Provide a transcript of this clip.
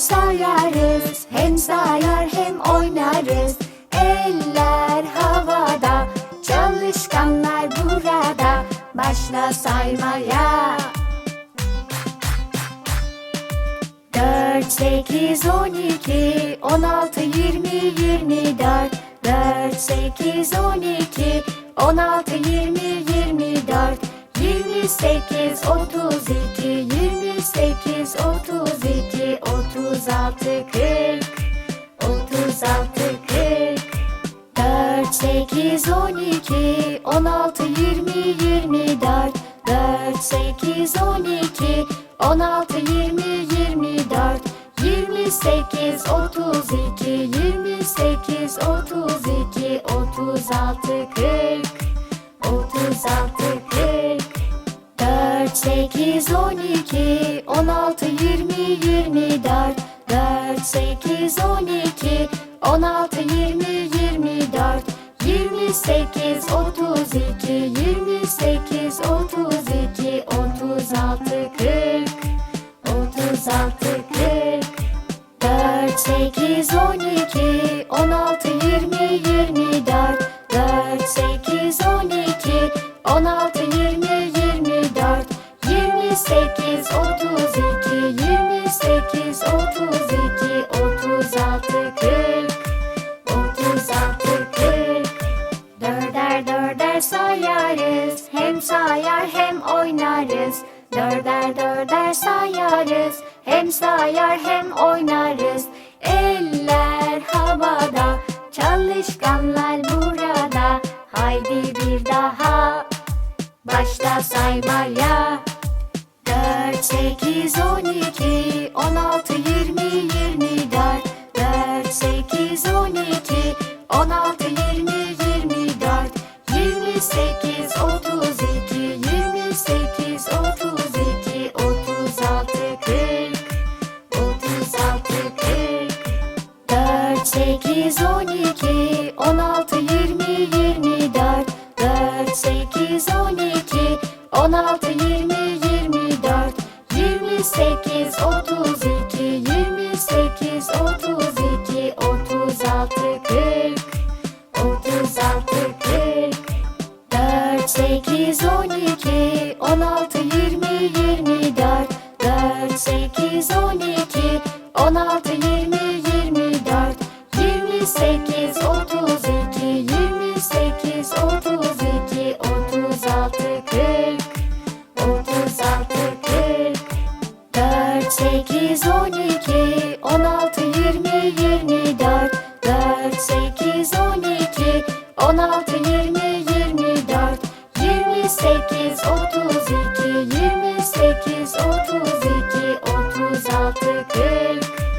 sayarız Hem sayar hem oynarız Eller havada Çalışkanlar burada Başla saymaya Dört, sekiz, on iki, on altı, yirmi, yirmi dört. Dört, sekiz, on iki, on altı, yirmi, yirmi dört. Yirmi sekiz, otuz iki, yirmi sekiz, otuz iki, 36 40 36 40 4 8 12 16 20 24 4 8 12 16 20 24 28 32 28 32 36 40 36 40 4 8 12 16 4, 8, 12, 16, 20, 24, 28, 32, 28, 32, 36, 40, 36, 40, 4, 8, 12, 16, 28 32 28 32 36 40 36 40 Dörder dörder sayarız Hem sayar hem oynarız. Dörder dörder sayarız Hem sayar hem oynarız. Eller havada Çalışkanlar burada. Haydi bir daha Başla saymaya 8, 12, 16, 20, 24 4, 8, 12, 16, 20, 24 28, 32, 28, 32, 36, 40 36, 40 4, 8, 12, 16, 20, 24 4, 8, 12, 16, 20 8, 12, 16, 20, 24 4, 8, 12, 16, 20, 24 28, 32, 28, 32, 36, 40 36, 40 4, 8, 12, 16, 20, 24 4, 8, 12, 16, sekiz, otuz iki, otuz altı, kırk.